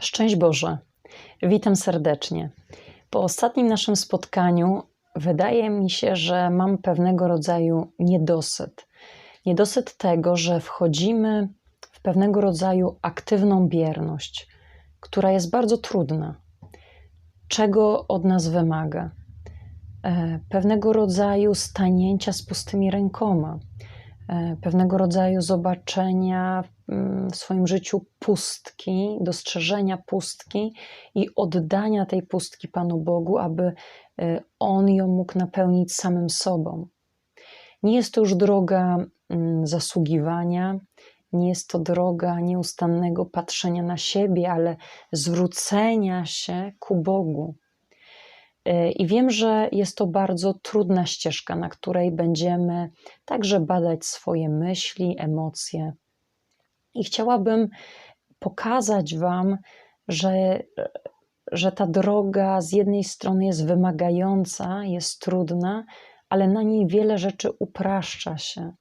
Szczęść Boże. Witam serdecznie. Po ostatnim naszym spotkaniu wydaje mi się, że mam pewnego rodzaju niedosyt. Niedosyt tego, że wchodzimy w pewnego rodzaju aktywną bierność, która jest bardzo trudna. Czego od nas wymaga? E, Pewnego rodzaju stanięcia z pustymi rękoma, pewnego rodzaju zobaczenia mm, w swoim życiu pustki, dostrzeżenia pustki i oddania tej pustki Panu Bogu, aby e, On ją mógł napełnić samym sobą. Nie jest to już droga mm, zasługiwania, nie jest to droga nieustannego patrzenia na siebie, ale zwrócenia się ku Bogu. E, I wiem, że jest to bardzo trudna ścieżka, na której będziemy także badać swoje myśli, emocje. I chciałabym pokazać Wam, że, że ta droga z jednej strony jest wymagająca, jest trudna, ale na niej wiele rzeczy upraszcza się.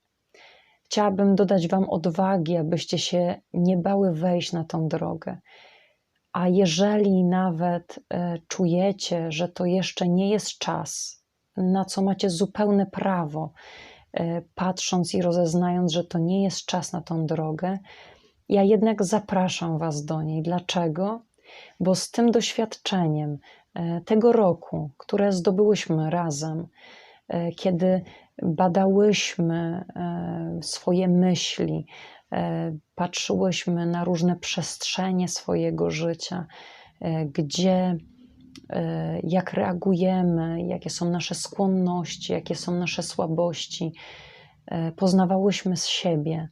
Chciałabym dodać Wam odwagi, abyście się nie bały wejść na tą drogę. A jeżeli nawet e, czujecie, że to jeszcze nie jest czas, na co macie zupełne prawo, e, patrząc i rozeznając, że to nie jest czas na tą drogę, ja jednak zapraszam Was do niej. Dlaczego? Bo z tym doświadczeniem e, tego roku, które zdobyłyśmy razem, kiedy badałyśmy e, swoje myśli, e, patrzyłyśmy na różne przestrzenie swojego życia, e, gdzie, jak reagujemy, jakie są nasze skłonności, jakie są nasze słabości, poznawałyśmy z siebie.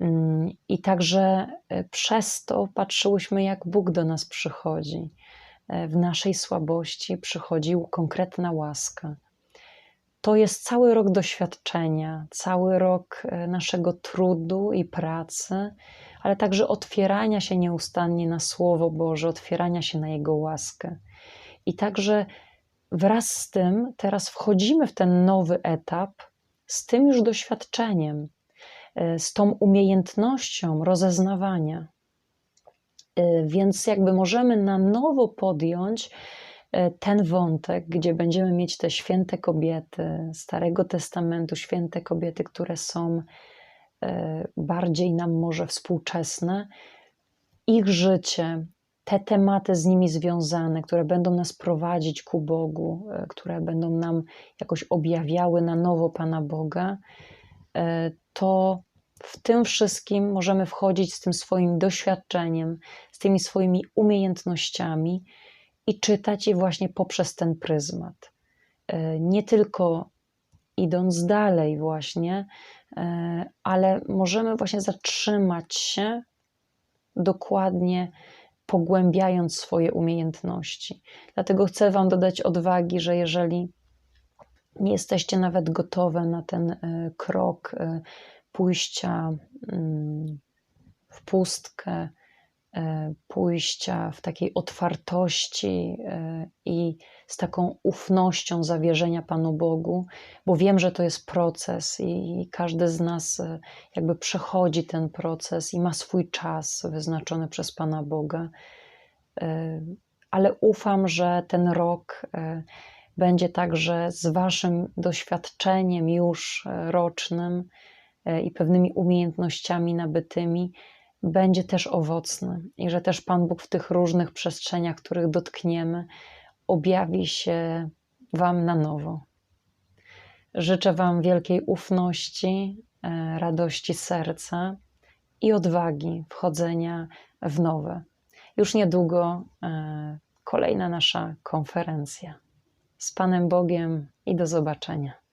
Mm, I także przez to patrzyłyśmy, jak Bóg do nas przychodzi. W naszej słabości przychodził konkretna łaska. To jest cały rok doświadczenia, cały rok e, naszego trudu i pracy, ale także otwierania się nieustannie na Słowo Boże, otwierania się na Jego łaskę. I także wraz z tym teraz wchodzimy w ten nowy etap z tym już doświadczeniem, e, z tą umiejętnością rozeznawania. E, Więc jakby możemy na nowo podjąć ten wątek, gdzie będziemy mieć te święte kobiety Starego Testamentu, święte kobiety, które są e, bardziej nam może współczesne, ich życie, te tematy z nimi związane, które będą nas prowadzić ku Bogu, e, które będą nam jakoś objawiały na nowo Pana Boga, e, to w tym wszystkim możemy wchodzić z tym swoim doświadczeniem, z tymi swoimi umiejętnościami i czytać je właśnie poprzez ten pryzmat. E, Nie tylko idąc dalej, właśnie, e, ale możemy właśnie zatrzymać się dokładnie pogłębiając swoje umiejętności. Dlatego chcę Wam dodać odwagi, że jeżeli nie jesteście nawet gotowe na ten e, krok pójścia mm, w pustkę, pójścia w takiej otwartości e, i z taką ufnością zawierzenia Panu Bogu, bo wiem, że to jest proces i każdy z nas e, jakby przechodzi ten proces i ma swój czas wyznaczony przez Pana Boga. E, Ale ufam, że ten rok e, będzie także z Waszym doświadczeniem już e, rocznym e, i pewnymi umiejętnościami nabytymi będzie też owocny i że też Pan Bóg w tych różnych przestrzeniach, których dotkniemy, objawi się Wam na nowo. Życzę Wam wielkiej ufności, e, radości serca i odwagi wchodzenia w nowe. Już niedługo e, kolejna nasza konferencja. Z Panem Bogiem i do zobaczenia.